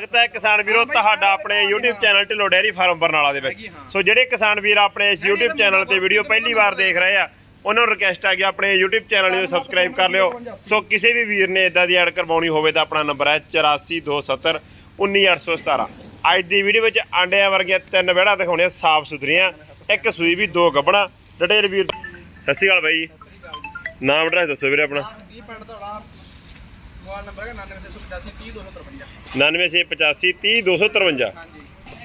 ਸਵਾਗਤ ਹੈ ਕਿਸਾਨ ਵੀਰੋ ਤੁਹਾਡਾ ਆਪਣੇ YouTube channel Dhillon dairy farm Barnala ਦੇ ਵਿੱਚ। ਸੋ ਜਿਹੜੇ ਕਿਸਾਨ ਵੀਰ ਆਪਣੇ ਇਸ YouTube ਚੈਨਲ ਤੇ ਵੀਡੀਓ ਪਹਿਲੀ ਵਾਰ ਦੇਖ ਰਹੇ ਆ ਉਹਨਾਂ ਨੂੰ ਰਿਕਵੈਸਟ ਆ ਕਿ ਆਪਣੇ YouTube ਚੈਨਲ ਨੂੰ ਸਬਸਕ੍ਰਾਈਬ ਕਰ ਲਿਓ। ਸੋ ਕਿਸੇ ਵੀ ਵੀਰ ਨੇ ਇਦਾਂ ਦੀ ਐਡ ਕਰਵਾਉਣੀ ਹੋਵੇ ਤਾਂ ਆਪਣਾ ਨੰਬਰ ਹੈ 8427 19817 ਅੱਜ ਦੀ ਵੀਡੀਓ ਵਿੱਚ ਆਂਡਿਆਂ ਵਰਗੀਆਂ ਤਿੰਨ ਵਿਹੜਾ ਦਿਖਾਉਣੇ ਸਾਫ਼ ਸੁਥਰੀਆਂ ਇੱਕ ਸੂਈ ਵੀ ਦੋ ਗੱਬਣਾ। ਡਟੇਲ ਵੀਰ ਸਤਿ ਸ਼੍ਰੀ ਅਕਾਲ ਬਾਈ ਜੀ। ਨਾਮ ਐਡਰੈਸ ਦੱਸੋ ਵੀਰੇ ਆਪਣਾ। ਮੋਬਾਈਲ ਨੰਬਰ ਹੈ 9985 30253 9685 30253 ਹਾਂਜੀ।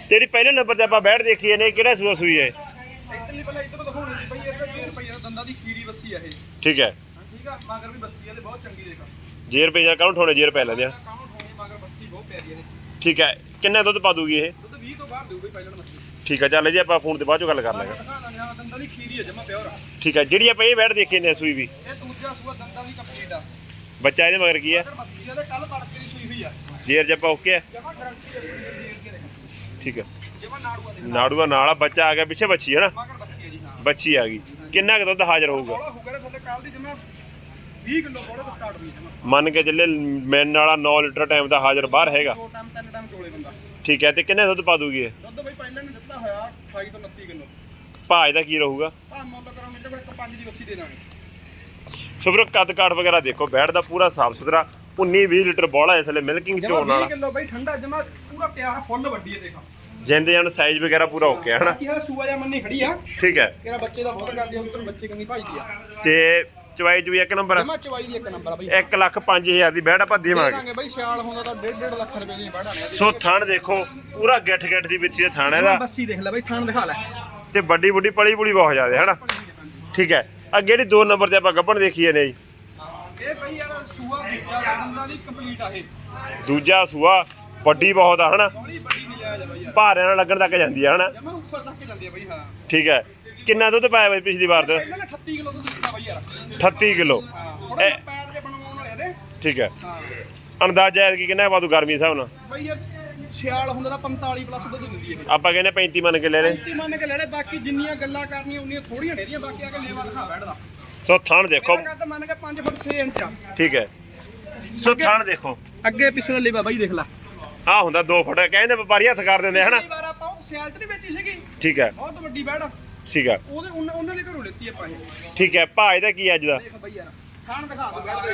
ਤੇਰੀ ਪਹਿਲੇ ਨੰਬਰ ਤੇ ਆਪਾਂ ਬੈਠ ਦੇਖੀਏ ਨੇ ਕਿਹੜਾ ਸੂਆ ਸੂਈ ਹੈ? ਇਤਨੀ ਪਹਿਲਾਂ ਇਤਨ ਦਿਖਾਉਣੀ ਸੀ ਬਈ ਇਹਦਾ 6 ਰੁਪਏ ਦਾ ਦੰਦਾਂ ਦੀ ਖੀਰੀ ਬੱਸੀ ਆ ਇਹ। ਠੀਕ ਹੈ। ਠੀਕ ਆ ਮਗਰ ਵੀ ਬੱਸੀ ਆ ਤੇ ਬਹੁਤ ਚੰਗੀ ਦੇਖਾ ਲੈਂਦੇ ਆ। ਮਗਰ ਬਹੁਤ ਪਿਆਰੀ ਹੈ ਠੀਕ ਹੈ ਕਿੰਨਾ ਦੁੱਧ ਪਾ ਦੂਗੀ ਇਹ? ਦੁੱਧ 20 ਤੋਂ ਬਾਹਰ ਦੇਊ ਬਈ ਪਹਿਲਾਂ ਬੱਸੀ। ਠੀਕ ਹੈ ਚੱਲ ਜੀ ਆਪਾਂ ਫੋਨ ਤੇ ਬਾਅਦ ਚੋਂ ਗੱਲ ਕਰ ਲਾਂਗੇ। ਠੀਕ ਹੈ ਜਿਹੜੀ ਆਪਾਂ ਇਹ ਬੈਠ ਦੇਖੀ ਨੇ ਸੂਈ ਵੀ। ਇਹ ਦੂਜਾ ਸੂਆ ਦੰਦਾਂ ਦੀ ਕੰਪਲੀਟ ਆ। ਬੱਚਾ ਇਹਦੇ ਮਗਰ ਕੀ ਹੈ ਆ ਤੇ ਕੱਲ ਤੜਕੇ ਦੀ ਸੂਈ ਹੋਈ ਆ। ਜੇਰ ਜੱਪਾ ਓਕੇ ਜਮਾ ਗਰੰਟੀ ਹੈ ਦੇਖੋ ਠੀਕ ਹੈ ਜਮਾ ਨਾੜੂਆ ਦੇ ਨਾੜੂਆ ਨਾਲ ਆ ਬੱਚਾ ਆ ਗਿਆ ਪਿੱਛੇ ਬੱਚੀ ਹੈ ਨਾ? ਮਗਰ ਬੱਸੀ ਹੈ ਜੀ ਹਾਂ ਬੱਚੀ ਆ ਗਈ। ਕਿੰਨਾ ਕੁ ਦੁੱਧ ਹਾਜ਼ਰ ਹੋਊਗਾ? ਬੋਲਾ ਹੁਕਰੇ ਥੱਲੇ ਕੱਲ ਦੀ ਜਮਾ 20 ਕਿਲੋ ਬੋਲੇ ਤੋਂ ਸਟਾਰਟ ਹੋਈ ਜਮਾ। ਮੰਨ ਕੇ ਚੱਲੇ ਮੈਨ ਵਾਲਾ 9 ਲੀਟਰ ਟਾਈਮ ਦਾ ਹਾਜ਼ਰ ਬਾਹਰ ਹੈਗਾ। ਦੋ ਟਾਈਮ ਤਿੰਨ ਟਾਈਮ ਚੋਲੇ ਬੰਦਾ। ਠੀਕ ਹੈ ਤੇ ਕਿੰਨੇ ਦੁੱਧ ਪਾ ਦੂਗੀ ਇਹ? ਦੁੱਧ ਬਈ ਪਹਿਲਾਂ ਨੇ ਦਿੱਤਾ ਹੋਇਆ 28 ਤੋਂ 29 ਕਿਲੋ। ਭਾਜ ਦਾ ਕੀ ਰਹੂਗਾ? ਆ ਮੁੱਲ ਕਰਾਂਗੇ ਤੇ ਇੱਕ ਪੰਜ ਦੀ ਵੱਸੀ ਦੇ ਦਾਂਗੇ। ਸੋ ਵੀਰੋ ਕੱਦ ਕਾਠ ਵਗੈਰਾ ਦੇਖੋ ਬੈਠ ਦਾ ਪੂਰਾ ਸਾਫ਼ ਸੁਥਰਾ 19 20 ਲੀਟਰ ਬੋਲਾ ਇਸ ਥੱਲੇ ਮਿਲਕਿੰਗ ਚੋਣ 20 ਵਾਲਾ ਕਿਲੋ ਬਈ ਠੰਡਾ ਜਮਾ ਪੂਰਾ ਤਿਆਰ ਫੁੱਲ ਵੱਡੀ ਹੈ ਦੇਖਾ। ਜਿੰਦੇ ਜਨ ਸਾਈਜ਼ ਵਗੈਰਾ ਪੂਰਾ ਓਕੇ ਹੈ ਹਨਾ? ਹੈ ਸੂਆ ਜਾਂ ਮੰਨੀ ਖੜੀ ਆ। ਠੀਕ ਹੈ। ਤੇਰਾ ਬੱਚੇ ਦਾ ਬਹੁਤ ਕਰਦੀ ਤੈਨੂੰ ਬੱਚੇ ਕੰਨੀ ਭਾਈਦੀ ਆ। ਤੇ ਚਵਾਈ ਜੂਈ ਇੱਕ ਨੰਬਰ ਜਮਾ ਚਵਾਈ ਦੀ ਇੱਕ ਨੰਬਰ ਆ ਬਈ। 1 ਲੱਖ 5000 ਦੀ ਬੈੜ ਆਪਾਂ ਦੇਵਾਂਗੇ। ਬਈ ਸਿਆਲ ਹੁੰਦਾ ਤਾਂ 1.5 ਲੱਖ ਰੁਪਏ ਦੀ ਬੜਾ ਸੋ ਥਣ ਦੇਖੋ ਪੂਰਾ ਗਿੱਠ ਗਿੱਠ ਦੀ ਵਿੱਚ ਦੇ ਥਣ ਇਹਦਾ। ਬੱਸੀ ਦੇਖ ਲੈ ਬਈ ਥਾਣ ਦਿਖਾ ਲੈ। ਤੇ ਵੱਡੀ ਵੱਡੀ ਪਲੀ ਪੁਲੀ ਬਹੁਤ ਜ਼ਿਆਦਾ ਹਨਾ? ਠੀਕ ਹੈ। ਅੱਗੇ ਜਿਹੜੀ 2 ਨੰਬਰ ਤੇ ਆਪਾਂ ਗੱਬਣ ਦੇਖੀਏ ਨੇ ਜੀ? ਇਹ ਬਈ ਯਾਰ ਸੂਆ ਦੂਜਾ ਦੰਦਾਂ ਦੀ ਕੰਪਲੀਟ ਆ ਇਹ। ਦੂਜਾ ਸੂਆ ਵੱਡੀ ਬਹੁਤ ਆ ਹਨਾ? ਬੜੀ ਬੜੀ ਨਜਾਇਜ਼ ਆ ਬਈ ਯਾਰ। ਭਾਰਿਆਂ ਨਾਲ ਲੱਗਣ ਤੱਕ ਜਾਂਦੀ ਆ ਹਨਾ? ਜਮਾ ਉੱਪਰ ਤੱਕ ਹੀ ਜਾਂਦੀ ਆ ਬਈ ਹਾਂ। ਠੀਕ ਹੈ। ਕਿੰਨਾ ਦੁੱਧ ਪਾਇਆ ਬਈ ਪਿਛਲੀ ਵਾਰ ਤੇ? ਪਹਿਲਾਂ ਨੇ 38 ਕਿਲੋ ਦੁੱਧ ਦਿੱਤਾ ਬਈ ਯਾਰ। 38 ਕਿਲੋ। ਹਾਂ ਥੋੜਾ ਪੈਰ ਜੇ ਬਣਵਾਉਣ ਵਾਲੇ ਇਹਦੇ। ਠੀਕ ਹੈ। ਹਾਂ। ਅੰਦਾਜ਼ਾ ਹੈ ਕਿ ਕਿੰਨਾ ਪਾ ਦੂ ਗਰਮੀ ਹਿਸਾਬ ਨਾਲ? ਬਈ ਯਾਰ ਸਿਆਲ ਹੁੰਦਾ ਤਾਂ 45 ਪਲੱਸ ਦੁੱਧ ਦਿੰਦੀ ਇਹ ਆਪਾਂ ਕਹਿੰਦੇ 35 ਮੰਨ ਕੇ ਲੈ ਲੈ 35 ਮੰਨ ਕੇ ਲੈ ਲੈ ਬਾਕੀ ਜਿੰਨੀਆਂ ਗੱਲਾਂ ਕਰਨੀਆਂ ਉਨੀਆਂ ਥੋੜੀਆਂ ਨੇ ਦੀਆਂ ਬਾਕੀ ਆ ਕੇ ਲੇਵਾ ਦਿਖਾ ਬੈਠਦਾ। ਸੋ ਥਣ ਦੇਖੋ। ਮੇਰਾ ਕੱਦ ਮੰਨ ਕੇ 5 ਫੁੱਟ 6 ਇੰਚ ਆ। ਠੀਕ ਹੈ। ਸੋ ਥਣ ਦੇਖੋ। ਅੱਗੇ ਪਿੱਛੇ ਦਾ ਲੇਵਾ ਬਾਈ ਦੇਖ ਲੈ। ਆ ਹੁੰਦਾ 2 ਫੁੱਟ ਕਹਿੰਦੇ ਵਪਾਰੀ ਹੱਥ ਕਰ ਦਿੰਦੇ ਹਨਾ? ਵਾਰ ਆਪਾਂ ਉਹ ਸਿਆਲ ਤੇ ਨਹੀਂ ਵੇਚੀ ਸੀਗੀ। ਠੀਕ ਹੈ। ਬਹੁਤ ਵੱਡੀ ਬੈੜ। ਠੀਕ ਹੈ ਉਹਦੇ ਉਹਨਾਂ ਉਹਨਾਂ ਦੇ ਘਰੋਂ ਲੈਤੀ ਆਪਾਂ ਇਹ। ਠੀਕ ਹੈ ਭਾਅ ਇਹਦਾ ਕੀ ਅੱਜ ਦਾ? ਦੇਖ ਬਈ ਯਾਰ ਖਾਣ ਦਿਖਾ ਦੋ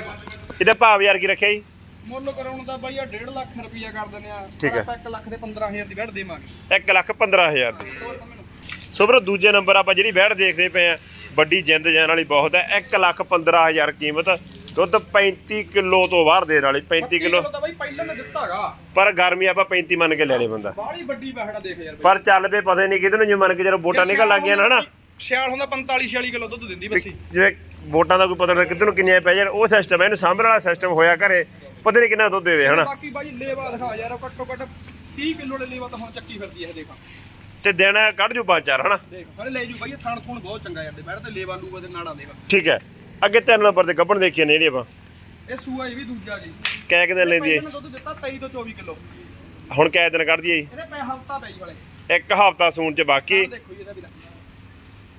ਇਹਦਾ ਭਾਅ ਯਾਰ ਕੀ ਰੱਖਿਆ ਜੀ? ਮੁੱਲ ਕਰਾਉਣ ਦਾ ਬਈ ਆ 1.5 ਲੱਖ ਰੁਪਈਆ ਕਰ ਦਿੰਦੇ ਆ। ਠੀਕ ਹੈ। 1 ਲੱਖ ਦੇ 15000 ਦੀ ਬੈੜ ਦੇਵਾਂਗੇ। 1 ਲੱਖ 15000 ਦੀ। ਹੋਰ ਤਾਂ ਮੈਨੂੰ ਸੋ ਵੀਰੋ ਦੂਜੇ ਨੰਬਰ ਆਪਾਂ ਜਿਹੜੀ ਬੈੜ ਦੇਖਦੇ ਪਏ ਆ ਵੱਡੀ ਜਿੰਦ ਜਾਨ ਵਾਲੀ ਬਹੁਤ ਹੈ 1 ਲੱਖ 15000 ਕੀਮਤ ਦੁੱਧ 35 ਕਿਲੋ ਤੋਂ ਬਾਹਰ ਦੇਣ ਵਾਲੀ 35 ਕਿਲੋ। ਤਾਂ ਬਈ ਪਹਿਲਾਂ ਨੇ ਦਿੱਤਾਗਾ ਪਰ ਗਰਮੀ ਆਪਾਂ 35 ਮੰਨ ਕੇ ਲੈਣੇ ਬੰਦਾ। ਬਾਹਲੀ ਵੱਡੀ ਬੈੜ ਆ ਦੇਖ ਯਾਰ ਬਈ। ਪਰ ਚੱਲ ਪਏ ਪਤਾ ਨਹੀਂ ਕਿਤੇ ਨੂੰ ਜੇ ਮੰਨ ਕੇ ਜਦੋਂ ਵੋਟਾਂ ਨਿਕਲ ਲੱਗ ਗਈਆਂ ਨਾ ਹਨਾ। ਸਿਆਲ ਹੁੰਦਾ 45 46 ਕਿਲੋ ਦੁੱਧ ਦਿੰਦੀ ਬੱਸੀ। ਜਿਵੇਂ ਵੋਟਾਂ ਦਾ ਕੋਈ ਪਤਾ ਨਹੀਂ ਕਿੱਧਰ ਨੂੰ ਕਿੰਨੀਆਂ ਪੈ ਜਾਣ ਉਹ ਸਿਸਟਮ ਹੈ ਇਹਨੂੰ ਸਾਂਭਣ ਵਾਲਾ ਸਿਸਟਮ ਹੋਇਆ ਘਰੇ। ਪਤਾ ਨਹੀਂ ਕਿੰਨਾ ਦੁੱਧ ਦੇਵੇ ਹਨਾ? ਬਾਕੀ ਬਾਈ ਲੇਵਾ ਦਿਖਾ ਯਾਰ ਘੱਟੋ ਘੱਟ 30 ਕਿਲੋ ਦੇ ਲੇਵਾ ਤਾਂ ਹੁਣ ਚੱਕੀ ਫਿਰਦੀ ਇਹ ਦੇਖ। ਤੇ ਦਿਨ ਕੱਢ ਜੂ ਪੰਜ ਚਾਰ ਹਨਾ? ਦੇਖ ਹਲੇ ਲੈ ਜੂ ਬਾਈ ਥਣ ਥੁਣ ਬਹੁਤ ਚੰਗਾ ਯਾਰ ਦੇ ਬੈਠ ਤੇ ਲੇਵਾ ਲੂਵਾ ਦੇ ਨਾੜਾ ਦੇਖ ਠੀਕ ਹੈ ਅੱਗੇ ਤਿੰਨ ਨੰਬਰ ਤੇ ਗੱਭਣ ਦੇਖੀਏ ਨੇ ਜਿਹੜੀ ਆਪਾਂ। ਇਹ ਸੂਆ ਇਹ ਵੀ ਦੂਜਾ ਜੀ। ਕੇ ਦਿਨ ਲੈਂਦੀ ਹੈ ਪਹਿਲਾਂ ਦੁੱਧ ਦਿੱਤਾ 23 ਤੋਂ 24 ਕਿਲੋ। ਹੁਣ ਕਿਆ ਦਿਨ ਕੱਢਦੀ ਹੈ ਜੀ ਇਹਦੇ ਪੈ ਹਫਤਾ ਪੈ ਜੀ ਵਾਲੇ ਇੱਕ ਹਫਤਾ ਸੂਣ ਚ ਬਾਕੀ। ਦੇਖੋ ਜੀ ਇਹਦਾ ਵੀ ਲੈ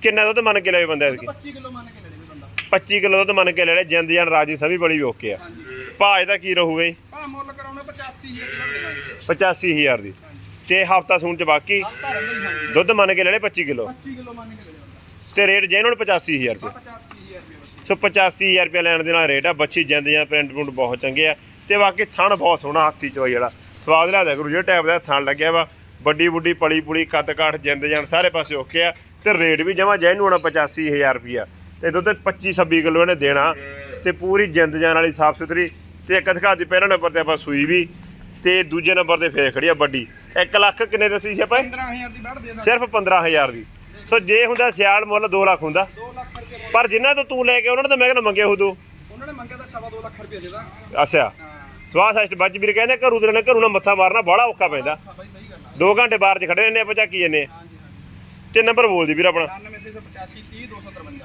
ਕਿੰਨਾ ਦੁੱਧ ਮੰਨ ਕੇ ਲੈਵੇ ਬੰਦਾ ਐਤਕੀ? 25 ਕਿਲੋ ਮੰਨ ਕੇ ਲੈ ਲੈ ਬੰਦਾ। 25 ਕਿਲੋ ਦੁੱਧ ਮੰਨ ਕੇ ਲੈ ਲੈ ਜਿੰਦ ਜਾਨ ਰਾਜੀ ਸਭੀ ਬੜੀ ਓਕੇ ਆ। ਹਾਂਜੀ। ਭਾਅ ਇਹਦਾ ਕੀ ਰਹੂਗਾ ਜੀ? ਆ ਮੁੱਲ ਕਰਾਉਣਾ 85000 ਦੀ ਬੈਠ ਦੇਵਾਂਗੇ 85000 ਦੀ। ਤੇ ਹਫਤਾ ਸੂਣ ਚ ਬਾਕੀ ਹੀ ਹਾਂਜੀ। ਦੁੱਧ ਮੰਨ ਕੇ ਲੈ ਲੈ 25 ਕਿਲੋ। 25 ਕਿਲੋ ਮੰਨ ਕੇ ਲੈ ਬੰਦਾ ਤੇ ਰੇਟ ਜੈਨੂਨ 85000 ਰੁਪਏ 85000 ਰੁਪਏ ਸੋ 85000 ਰੁਪਏ ਲੈਣ ਦੇ ਨਾਲ ਰੇਟ ਆ ਬੱਚੀ ਜਿੰਦ ਜਾਂ ਪ੍ਰਿੰਟ ਪ੍ਰਿੰਟ ਬਹੁਤ ਚੰਗੇ ਆ। ਤੇ ਬਾਕੀ ਥਣ ਬਹੁਤ ਸੋਹਣਾ ਹਾਥੀ ਚੋਈ ਵਾਲਾ। ਸਵਾਦ ਲਿਆਦਾ ਗੁਰੂ ਜਿਹੜੇ ਟਾਈਪ ਦਾ ਥਣ ਲੱਗਿਆ ਵਾ। ਵੱਡੀ ਵੱਡੀ ਪਲੀ ਪੁਲੀ ਕੱਦ ਕਾਠ ਜਿੰਦ ਜਾਨ ਸਾਰੇ ਪਾਸੇ ਓਕੇ ਆ। ਤੇ ਰੇਟ ਵੀ ਜਮਾ ਜੈਨੂਨ 85000 ਰੁਪਿਆ ਤੇ ਦੁੱਧ 25 26 ਕਿਲੋ ਇਹਨੇ ਦੇਣਾ। ਤੇ ਪੂਰੀ ਜਿੰਦ ਜਾਨ ਵਾਲੀ ਸਾਫ਼ ਸੁਥਰੀ ਤੇ ਇੱਕ ਦਿਖਾ ਦੀ ਪਹਿਲੇ ਨੰਬਰ ਤੇ ਆਪਾਂ ਸੂਈ ਵੀ ਤੇ ਦੂਜੇ ਨੰਬਰ ਤੇ ਫੇਰ ਖੜੀ ਆ ਵੱਡੀ। 1 ਲੱਖ ਕਿੰਨੇ ਦੱਸੀ ਸੀ ਆਪਾਂ? 15000 ਦੀ ਬੈਠ ਦੇਣਾ। ਸਿਰਫ 15000 ਦੀ। ਸੋ ਜੇ ਹੁੰਦਾ ਸਿਆਲ ਮੁੱਲ 2 ਲੱਖ ਹੁੰਦਾ। 2 ਲੱਖ ਰੁਪਏ। ਪਰ ਜਿਨ੍ਹਾਂ ਤੋਂ ਤੂੰ ਲੈ ਕੇ ਉਹਨਾਂ ਨੇ ਤਾਂ ਮੈਂ ਕਹਿੰਦਾ ਮੰਗਿਆ ਹੁਦੂ ਉਹਨਾਂ ਨੇ ਮੰਗਿਆ ਤਾਂ ਸਵਾ 2 ਲੱਖ ਰੁਪਏ ਦੇ ਦਾਂ। ਅੱਛਾ। ਹਾਂ। ਸਵਾਹ ਸਸਟ ਬੱਜ ਵੀਰ ਕਹਿੰਦੇ ਘਰੂ ਦੇ ਨੇ ਘਰੂ ਨਾਲ ਮੱਥਾ ਮਾਰਨਾ ਬੜਾ ਔਖਾ ਪੈਂਦਾ। ਹਾਂ ਬਾਈ ਸਹੀ ਗੱਲ ਆ। 2 ਘੰਟੇ ਬਾਹਰ 'ਚ ਖੜੇ ਰਹਿੰਦੇ ਆਪਾਂ ਝਾਕੀ ਜੰਨੇ ਤੇ ਨੰਬਰ ਬੋਲ ਦੀ ਵੀਰ ਆਪਣਾ। 9885 30 253